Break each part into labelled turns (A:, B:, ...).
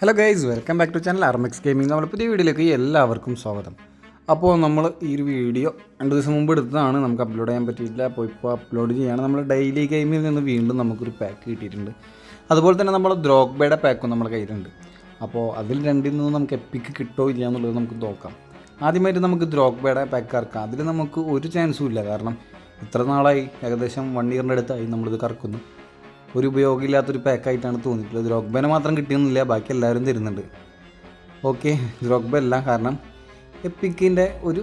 A: Hello guys welcome back to channel Armex gaming നമ്മുടെ പുതിയ വീഡിയോയിലേക്ക് എല്ലാവർക്കും സ്വാഗതം. അപ്പോൾ നമ്മൾ ഈ ഒരു വീഡിയോ രണ്ട് ദിവസം മുമ്പ് എടുത്തതാണ്. നമുക്ക് അപ്ലോഡ് ചെയ്യാൻ പറ്റിയില്ല. അപ്പോൾ ഇപ്പോൾ അപ്ലോഡ് ചെയ്യാണ്. നമ്മൾ ഡെയിലി ഗെയിമിൽ നിന്ന് വീണ്ടും നമുക്കൊരു പാക്ക് കിട്ടിയിട്ടുണ്ട്. അതുപോലെ തന്നെ നമ്മൾ ദ്രോഗ്ബയുടെ പാക്കും നമ്മുടെ കയ്യിലുണ്ട്. അപ്പോൾ അതിൽ രണ്ടിൽ നിന്നും നമുക്ക് എപ്പിക്ക് കിട്ടോ ഇല്ല എന്നുള്ളത് നമുക്ക് നോക്കാം. ആദ്യമായിട്ട് നമുക്ക് ദ്രോഗ്ബയുടെ പാക്ക് കറക്കാം. അതിൽ നമുക്ക് ഒരു ചാൻസും ഇല്ല. കാരണം ഇത്ര നാളായി. ഏകദേശം വൺ ഇയറിന്റെ അടുത്തായി നമ്മളിത് കറക്കുന്നു. ഒരു ഉപയോഗമില്ലാത്തൊരു പാക്കായിട്ടാണ് തോന്നിയിട്ടുള്ളത്. ദ്രോഗ്ബനെ മാത്രം കിട്ടിയൊന്നുമില്ല ബാക്കി എല്ലാവരും തരുന്നുണ്ട്. ഓക്കെ ദ്രോഗ്ബ അല്ല കാരണം എപ്പിക്കിന്റെ ഒരു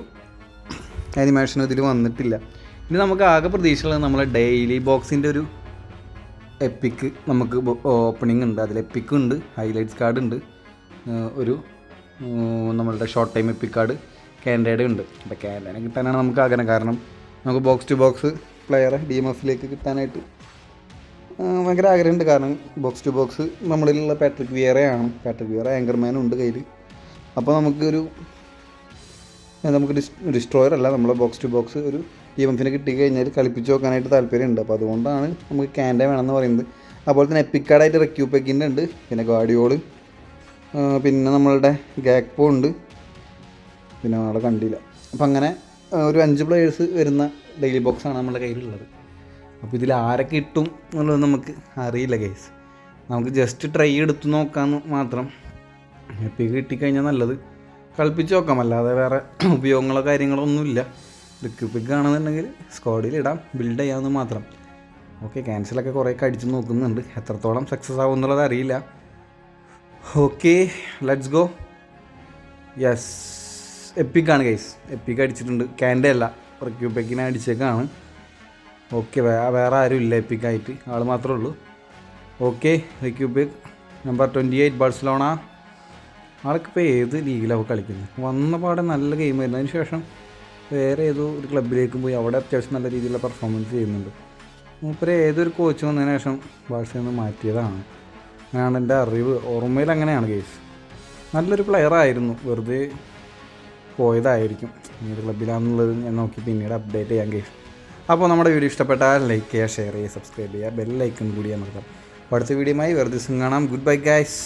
A: അനിമേഷൻ ഇതിൽ വന്നിട്ടില്ല. ഇനി നമുക്ക് ആകെ പ്രതീക്ഷയുള്ളത് നമ്മളെ ഡെയിലി ബോക്സിന്റെ ഒരു എപ്പിക്ക് നമുക്ക് ഓപ്പണിംഗ് ഉണ്ട്. അതിൽ എപ്പിക്കും ഉണ്ട് ഹൈലൈറ്റ്സ് കാർഡ് ഉണ്ട് ഒരു നമ്മളുടെ ഷോർട്ട് ടൈം എപ്പിക് കാർഡ് കാൻഡയുടെ ഉണ്ട്. അപ്പോൾ കാൻഡേനെ കിട്ടാനാണ് നമുക്ക് ആഗ്രഹം. കാരണം നമുക്ക് ബോക്സ് ടു ബോക്സ് പ്ലെയറെ ഡി എം എഫിലേക്ക് കിട്ടാനായിട്ട് ഭയങ്കര ആഗ്രഹമുണ്ട്. കാരണം ബോക്സ് ടു ബോക്സ് നമ്മളിലുള്ള പാട്രിക് വിയറയാണ് പാട്രിക് വിയറ ആങ്കർമാനും ഉണ്ട് കയ്യിൽ അപ്പോൾ നമുക്കൊരു നമുക്ക് ഡിസ് ഡിസ്ട്രോയർ അല്ല നമ്മളെ ബോക്സ് ടു ബോക്സ് ഒരു ടി കിട്ടി കഴിഞ്ഞാൽ കളിപ്പിച്ച് നോക്കാനായിട്ട് താല്പര്യമുണ്ട്. അപ്പോൾ അതുകൊണ്ടാണ് നമുക്ക് ക്യാൻഡ വേണമെന്ന് പറയുന്നത്. അതുപോലെ തന്നെ എപ്പിക്കാർഡായിട്ട് റെക്യൂപ്പെക്കിന്റെ ഉണ്ട്. പിന്നെ ഗാഡിയോൾ പിന്നെ നമ്മളുടെ ഗാക്പോ ഉണ്ട്. പിന്നെ ആളെ കണ്ടില്ല. അപ്പം അങ്ങനെ ഒരു അഞ്ച് പ്ലെയേഴ്സ് വരുന്ന ഡെയിലി ബോക്സാണ് നമ്മുടെ കയ്യിലുള്ളത്. അപ്പോൾ ഇതിൽ ആരൊക്കെ കിട്ടും എന്നുള്ളത് നമുക്ക് അറിയില്ല ഗൈസ് നമുക്ക് ജസ്റ്റ് ട്രൈ എടുത്ത് നോക്കാമെന്ന് മാത്രം. എപ്പി കിട്ടിക്കഴിഞ്ഞാൽ നല്ലത്. കളിപ്പിച്ച് നോക്കാം. അല്ലാതെ വേറെ ഉപയോഗങ്ങളോ കാര്യങ്ങളോ ഒന്നുമില്ല. റിക്യൂപ്പിക്ക് ആണെന്നുണ്ടെങ്കിൽ സ്ക്വാഡിൽ ഇടാം. ബിൽഡ് ചെയ്യാമെന്ന് മാത്രം. ഓക്കെ ക്യാൻസലൊക്കെ കുറേയൊക്കെ അടിച്ച് നോക്കുന്നുണ്ട്. എത്രത്തോളം സക്സസ് ആവും എന്നുള്ളത് അറിയില്ല. ഓക്കെ ലെറ്റ്സ് ഗോ യെസ് എപ്പിക്കാണ് ഗൈസ് എപ്പിക്ക് അടിച്ചിട്ടുണ്ട്. ക്യാൻഡേ അല്ല. റിക്യൂബെക്കിനെ അടിച്ചേക്കാണ്. ഓക്കെ വേറെ ആരും ഇല്ല എപ്പിക്കായിട്ട്. ആൾ മാത്രമേ ഉള്ളൂ. Okay Riqui Puig number twenty eight Barcelona ആൾക്കിപ്പോൾ ഏത് ലീഗിലാണ് കളിക്കുന്നത് വന്ന പാടെ നല്ല ഗെയിം ആയിരുന്നു. അതിന് ശേഷം വേറെ ഏതോ ഒരു ക്ലബിലേക്ക് പോയി അവിടെ അത്യാവശ്യം നല്ല രീതിയിലുള്ള പെർഫോമൻസ് ചെയ്യുന്നുണ്ട്. മൂപ്പര് ഏതൊരു കോച്ച് വന്നതിന് ശേഷം ബാഴ്സയിൽ നിന്ന് മാറ്റിയതാണ്. അങ്ങനെയാണ് എന്റെ അറിവ്. ഓർമ്മയിൽ അങ്ങനെയാണ് കേസ് നല്ലൊരു പ്ലെയർ ആയിരുന്നു. വെറുതെ പോയതായിരിക്കും. ഏത് ക്ലബിലാണെന്നുള്ളത് ഞാൻ നോക്കി പിന്നീട് അപ്ഡേറ്റ് ചെയ്യാൻ കേസ് അപ്പോൾ നമ്മുടെ വീഡിയോ ഇഷ്ടപ്പെട്ടാൽ ലൈക്ക് ചെയ്യുക ഷെയർ ചെയ്യുക സബ്സ്ക്രൈബ് ചെയ്യുക ബെല്ലൈക്കൺ ലൈക്കൺ കൂടി അമർത്താം. അടുത്ത വീഡിയോയുമായി വെറുതെ ദിവസം കാണാം. Good bye guys